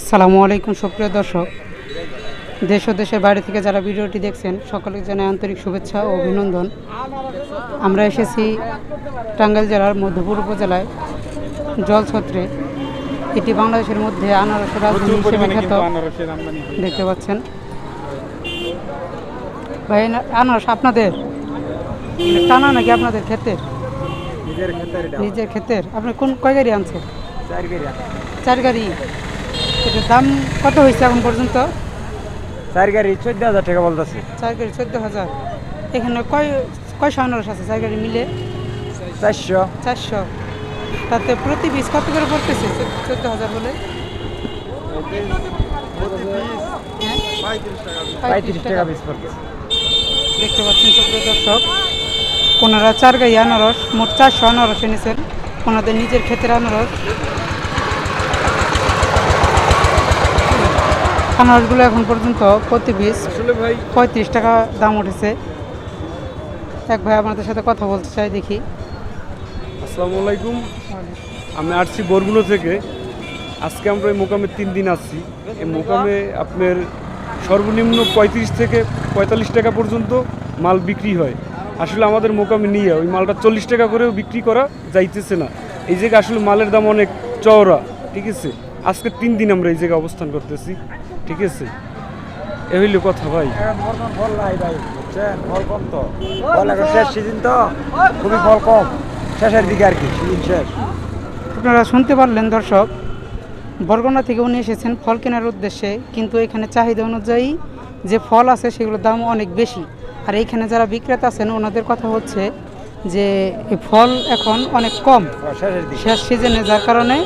আসসালামু আলাইকুম সুপ্রিয় দর্শক। দেশ ও দেশের বাইরে থেকে যারা ভিডিওটি দেখছেন সকলকে জানাই আন্তরিক শুভেচ্ছা ও অভিনন্দন। আমরা এসেছি টাঙ্গাইল জেলার মধ্যপুর উপজেলায় জলছত্রে। এটি বাংলাদেশের মধ্যে আনারসের রাজধানী হিসেবে খ্যাত। দেখতে পাচ্ছেন। ভাই আনারস আপনাদের? টানা নাকি আপনাদের ক্ষেতের? নিজের ক্ষেতের এটা। নিজের ক্ষেতের। আপনি কোন কয় গাড়ি আনছেন? চার গাড়ি। এটার দাম কত হয়েছে এখন পর্যন্ত? চার গাড়ি চোদ্দ হাজার টাকা বলতেছে। চার গাড়ি চোদ্দ হাজার। এখানে কয় কয়শো আনারস আছে চার গাড়ি মিলে? চারশো। চারশো। তাতে প্রতি পিস কত করে পড়তেছে? চোদ্দ হাজার বলে? হ্যাঁ? দেখতে পাচ্ছেন সুপ্রিয় দর্শক ওনারা চার গাড়ি আনারস মোট চারশো আনারস এনেছেন। ওনাদের নিজের ক্ষেতের আনারস। আনারসগুলো এখন পর্যন্ত প্রতি পিস আসলে ভাই পঁয়ত্রিশ টাকা দাম উঠেছে। এক ভাই আপনাদের সাথে কথা বলতে চাই দেখি। আসসালামু আলাইকুম। আমি আসছি বরগুলো থেকে। আজকে আমরা এই মোকামে তিন দিন আসছি এই মোকামে আপনার সর্বনিম্ন পঁয়ত্রিশ থেকে পঁয়তাল্লিশ টাকা পর্যন্ত মাল বিক্রি হয়। আসলে আমাদের মোকামে নিয়ে ওই মালটা চল্লিশ টাকা করেও বিক্রি করা যাইতেছে না। এই জায়গায় আসলে মালের দাম অনেক চওড়া ঠিক আছে? আজকে তিন দিন আমরা এই জায়গায় অবস্থান করতেছি। ঠিক আছে? এ হইল কথা ভাই। ফল নাই ভাই বুঝছেন? ফল কম তো। ফল এখন শেষ সিজন তো খুবই ফল কম। শেষের দিকে আর কি সিজন শেষ। আপনারা শুনতে পারলেন দর্শক বরগুনা থেকে উনি এসেছেন ফল কেনার উদ্দেশ্যে কিন্তু এখানে চাহিদা অনুযায়ী যে ফল আছে সেগুলোর দাম অনেক বেশি। আর এইখানে যারা বিক্রেতা আছেন ওনাদের কথা হচ্ছে যে এই ফল এখন অনেক কম। শেষ সিজনে যার কারণে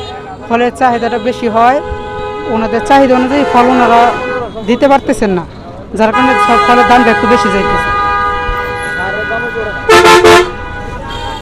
ফলের চাহিদাটা বেশি হয়। ওনাদের চাহিদা অনুযায়ী ফল ওনারা দিতে পারতেছেন না, যার কারণে ফলের দামটা একটু বেশি যাইতেছে।